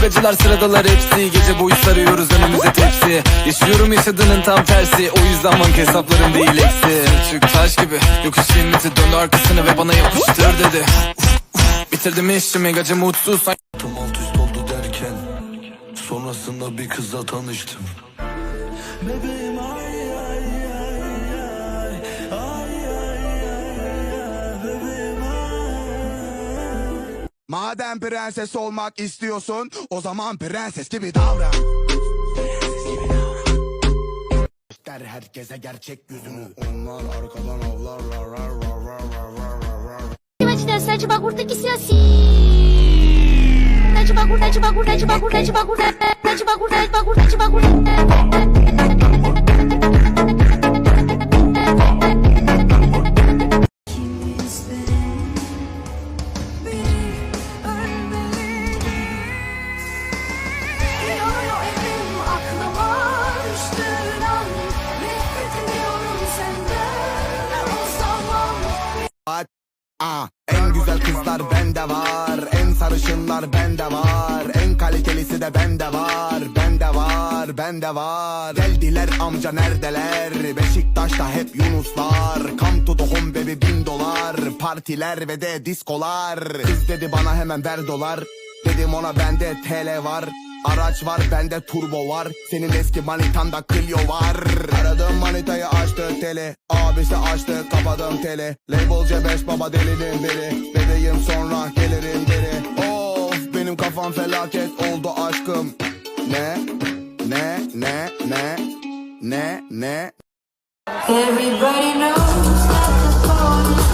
Kavgacılar sıradalar hepsi. Gece boyu sarıyoruz önümüze tepsi. Yaşıyorum yaşadığının tam tersi. O yüzden banka hesaplarım değil eksi. Türk taş gibi yokuş cenneti Döndü arkasını ve bana yapıştır dedi. Bitirdim işimi gacı mutsuz. Hayatım alt üst oldu derken Sonrasında bir kızla tanıştım. Bebeğim Madem prenses olmak istiyorsun o zaman prenses gibi davran. Göster herkese gerçek yüzünü. Onlar arkadan avlarlar. rar, rar, rar, rar, rar, rar, rar. Imagina dançar de bagulho tem que ser assim. Tá de bagulho, tá de bagulho, At, ah, en güzel kızlar bende var. En sarışınlar bende var. En kalitelisi de bende var. Bende var, bende var. Geldiler amca neredeler? Beşiktaş'ta hep Yunuslar. Come to the home baby bin dolar. Partiler ve de diskolar. Kız dedi bana hemen ver dolar. Dedim ona bende TL var. Araç var bende turbo var. Senin eski manitanda Clio var. Aradığım manitayı açtı tele. Abisi açtı kapadım tele. Label C5 baba delinin biri. Bebeğim sonra gelirim geri. Of benim kafam felaket oldu aşkım. Ne? Ne? Ne? Ne? Ne? Ne? Everybody knows that the phone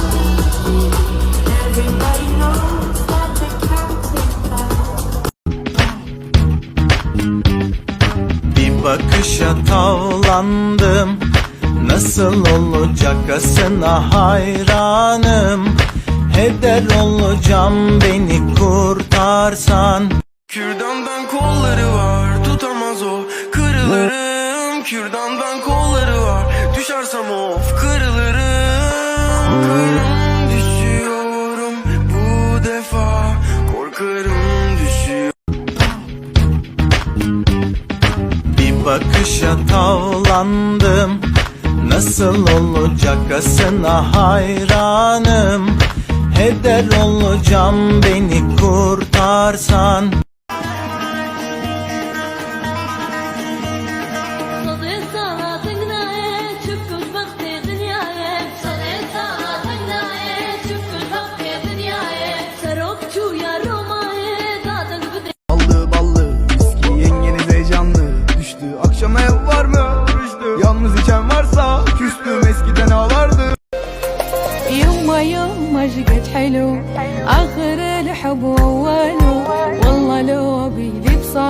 bakışa tavlandım. Nasıl olacak asına hayranım. Heder olacağım beni kurtarsan. Kürdandan kolları var tutamaz o Kırılırım kürdandan kolları var Düşersem of kırılırım bakışa tavlandım. Nasıl olacak asına hayranım? Heder olacağım beni kurtarsan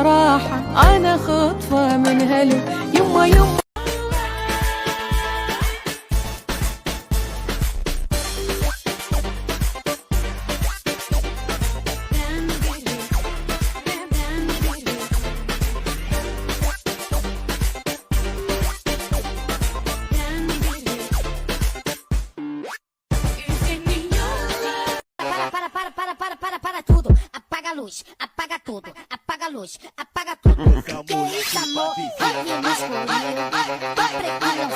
راحة. أنا خطفة من هلو. يما يما Apaga a luz, apaga tudo, apaga a luz, apaga tudo. Que isso, amor? Rock masculino, tô preparando o som. Solta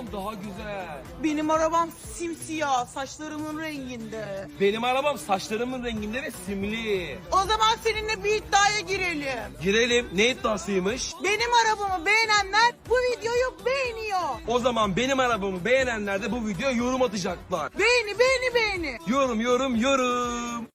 arabam daha güzel Benim arabam simsiyah, saçlarımın renginde. Benim arabam saçlarımın renginde ve simli O zaman seninle bir iddiaya girelim. Girelim ne iddiasıymış Benim arabamı beğenenler bu videoyu beğeniyor. O zaman benim arabamı beğenenler de bu videoya yorum atacaklar Beğeni, beğeni, beğeni. Yorum yorum yorum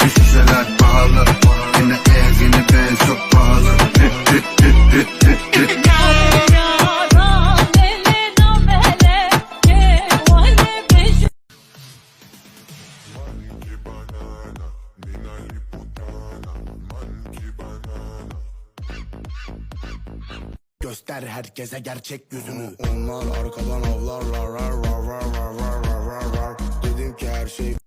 bir Düşünceler pahalı. Yine ev yine ben çok pahalı. Göster herkese gerçek yüzünü. Onlar arkadan avlarlar Dedim ki her şey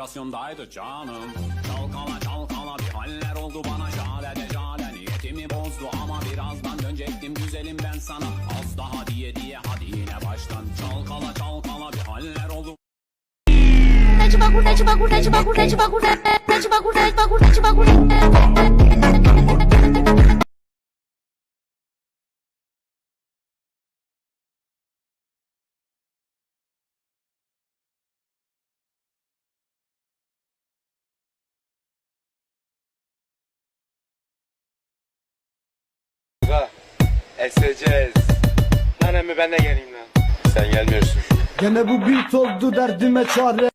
vibrasyondaydı canım. Çalkala çalkala bir haller oldu bana. Jale de jale niyetimi bozdu Ama birazdan dönecektim güzelim ben sana. Az daha diye diye hadi yine baştan. Çalkala çalkala bir haller oldu Eseceğiz. Lan emmi ben de geleyim lan. Sen gelmiyorsun. Gene bu beat oldu derdime çare